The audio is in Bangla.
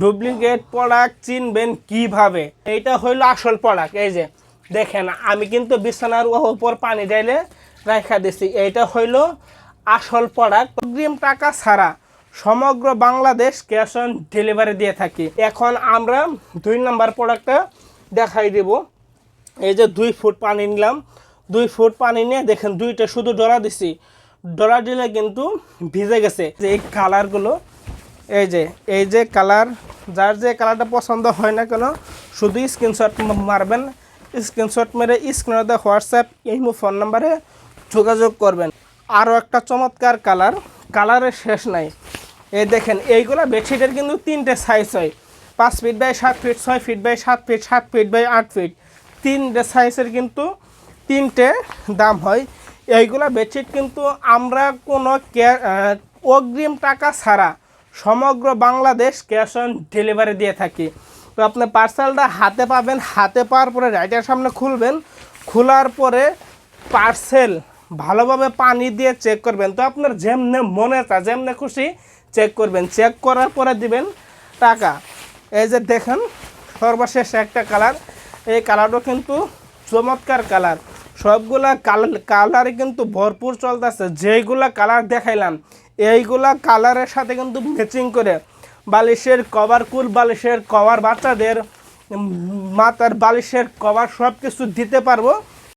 ডুপ্লিকেট প্রোডাক্ট চিনবেন কীভাবে? এইটা হইল আসল প্রোডাক্ট এই যে। দেখেন, আমি কিন্তু বিছানার উপর পানি ডাইলে রাখা দিছি। এইটা হইল আসল প্রোডাক্ট অগ্রিম টাকা ছাড়া সমগ্র বাংলাদেশ ক্যাশ অন ডেলিভারি দিয়ে থাকি। এখন আমরা দুই নাম্বার প্রোডাক্টটা দেখাই দেব। এই যে দুই ফুট পানি নিলাম। দুই ফুট পানি নিয়ে দেখেন, দুইটা শুধু ডলা দিছি। ডলা দিলে কিন্তু ভিজে গেছে। যে এই কালারগুলো এই যে এই যে কালার, যার যে কালারটা পছন্দ হয় না কেন, শুধু স্ক্রিনশট মারবেন। স্ক্রিনশট মেরে স্ক্রিনে হোয়াটসঅ্যাপ এই ফোন নাম্বারে যোগাযোগ করবেন। আরও একটা চমৎকার কালার কালারের শেষ নাই। এই দেখেন, এইগুলো বেডশিটের কিন্তু তিনটে সাইজ হয়। পাঁচ ফিট বাই সাত ফিট ছয় ফিট বাই সাত ফিট সাত ফিট বাই আট ফিট তিনটে সাইজের কিন্তু তিনটে দাম হয়। এইগুলা বেডশিট কিন্তু আমরা কোনো অগ্রিম টাকা ছাড়া সমগ্র বাংলাদেশ ক্যাশ অন ডেলিভারি দিয়ে থাকি। তো আপনি পার্সেলটা হাতে পাবেন, হাতে পাওয়ার পরে রাইটার সামনে খুলবেন, খোলার পরে পার্সেল ভালোভাবে পানি দিয়ে চেক করবেন। তো আপনার যেমনে মনে তা যেমনে খুশি চেক করবেন। চেক করার পরে দিবেন টাকা। এই যে দেখেন, সর্বশেষ একটা কালার। এই কালারও কিন্তু চমৎকার কালার। সবগুলা কালার কালারে কিন্তু ভরপুর চলতেছে। যেইগুলা কালার দেখাইলাম, এইগুলা কালারের সাথে কিন্তু ম্যাচিং করে। বালিশের কভার কুল বালিশের কভার বাচ্চাদের মাতার বালিশের কভার সব কিছু দিতে পারব।